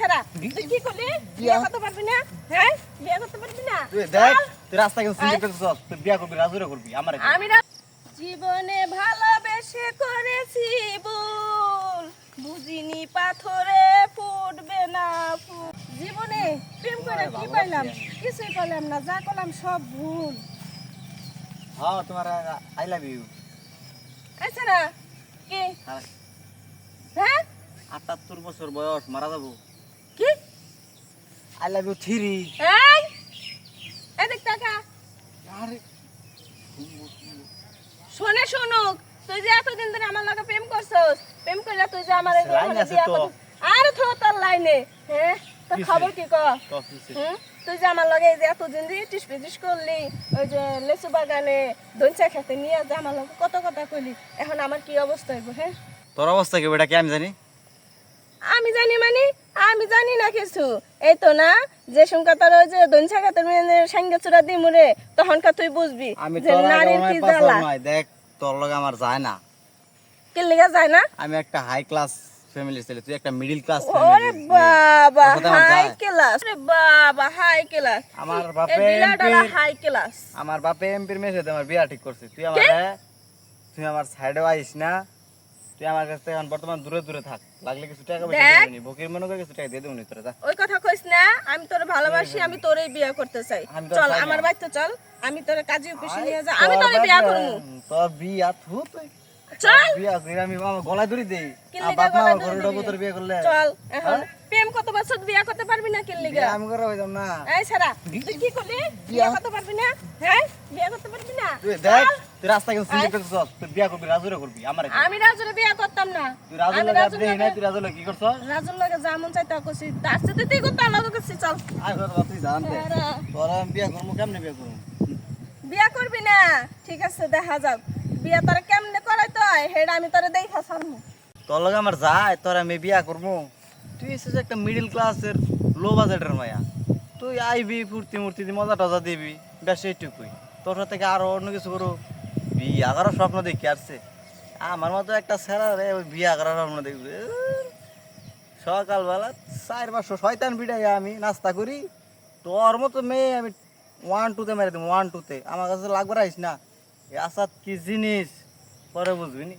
ছাড়া। তুই কি করলি? বিয়ে করতে পারবি না? হ্যাঁ? বিয়ে করতে পারবি না? তুই দেখ তুই রাস্তা কেন সিলেক্ট করছিস তুই বিয়া করবি রাজুরে করবি আমার আমি জীবনে ভালোবেসে করেছি ভুল। বুঝিনি পাথরে ফুটবে না ফুল। জীবনে প্রেম করে কি পাইলাম? কিছুই পাইলাম না যা করলাম সব ভুল। হ্যাঁ তোমার আই লাভ ইউ। আচ্ছা না কি? হ্যাঁ? আটাত্তর বছর বয়স মারা যাব। আই লাভ ইউ থ্রি এই এদিক টাকা আরে শোনে শুনুক তুই যে এতদিন ধরে আমার লগে প্রেম করছস প্রেম করলে তুই যে আমার এই লাইন। আরে থো তোর হ্যাঁ তোর? খবর কি দিছে। হুম? তুই যে আমার লগে যে এতদিন দিয়ে টিস পিটিস করলি ওই যে লেচু বাগানে দঞ্চা খেতে নিয়ে যে আমার লগে কত কথা কইলি এখন আমার কি অবস্থা হইব হ্যাঁ তোর অবস্থা কি বেটা কি আমি জানি আমি জানি মানে আমি জানি না কিছু। এই তো না যে সংখ্যা তোর ওই যে দঞ্চা খেতে মেনে সাঙ্গে চূড়া দি মুরে তখনকার তুই বুঝবি আমি যে নারীর কি জ্বালা। দেখ তোর লগে আমার যায় না। কি লিগা যায় না? আমি একটা হাই ক্লাস ফ্যামিলির ছেলে তুই একটা মিডল ক্লাস ওরে বাবা হাই? ক্লাস ওরে বাবা হাই ক্লাস আমার বাপে হাই ক্লাস আমার বাপে এমপির মেয়ে সাথে আমার বিয়া ঠিক করছে তুই আমার তুই আমার সাইডে আইস না। তুই আমার কাছ থেকে এখন বর্তমান দূরে দূরে থাক। লাগলে কিছু টাকা পয়সা দেখ। দেবনি ভকির মনে করে কিছু টাকা দিয়ে দেবনি তোরা যা। ওই কথা কইস না আমি তোরে ভালোবাসি আমি তোরেই বিয়ে করতে চাই। চল আমার বাড়িতে চল আমি তোরে কাজে অফিসে নিয়ে যা আমি তোরে বিয়ে করব তোর বিয়া থু তুই। চল। বিয়া করে আমি আমার গলায় ধরি দেই। আর বাপ মা ঘরে ঢোকো তোর বিয়ে করলে। চল এখন। হ্যাঁ? প্রেম কত বছর বিয়ে করতে পারবি না কি লিগা আমি করে হইতাম না। এই ছাড়া তুই কি করলি? বিয়ে করতে পারবি না? হ্যাঁ? বিয়ে করতে পারবি না? তুই দেখ। তুই রাস্তা সিলেক্ট করছিস তুই বিয়া করবি রাজুরে করবি আমার আমি রাজুরে বিয়ে করতাম না। তুই রাজুর লগে নাই লগে- তুই রাজুর লগে কি করছ রাজুর লগে যেমন চাই তা সাথে করছি চল। আয় ঘর তুই জানতে হ্যাঁ। তোর আমি বিয়া করব কেমনে বিয়া করব? বিয়া করবি না। ঠিক আছে দেখা যাক। বিয়া তোর কেমনে করাই তো হেডা আমি তোরে দেখা সামনে। তোর লগে আমার যায় তোর আমি বিয়া করব। তুই এসেছিস একটা মিডিল ক্লাসের লো বাজেটের মায়া। তুই আইবি ফুর্তি মূর্তি মজা টজা দিবি ব্যাস এইটুকুই। তোর থেকে আরও অন্য কিছু করো বিয়া করার স্বপ্ন দেখি, আসছে। আমার মতো একটা ছেড়া রে, ওই বিয়া করার স্বপ্ন দেখবে। সকালবেলা চার পাঁচশো শয়তান পিঠাই আমি নাস্তা করি। তোর মতো মেয়ে আমি ওয়ান টুতে মেরে দিই ওয়ান টুতে আমার কাছে লাগবে রাইস না। এ আসাদ কি জিনিস? পরে বুঝবি নি।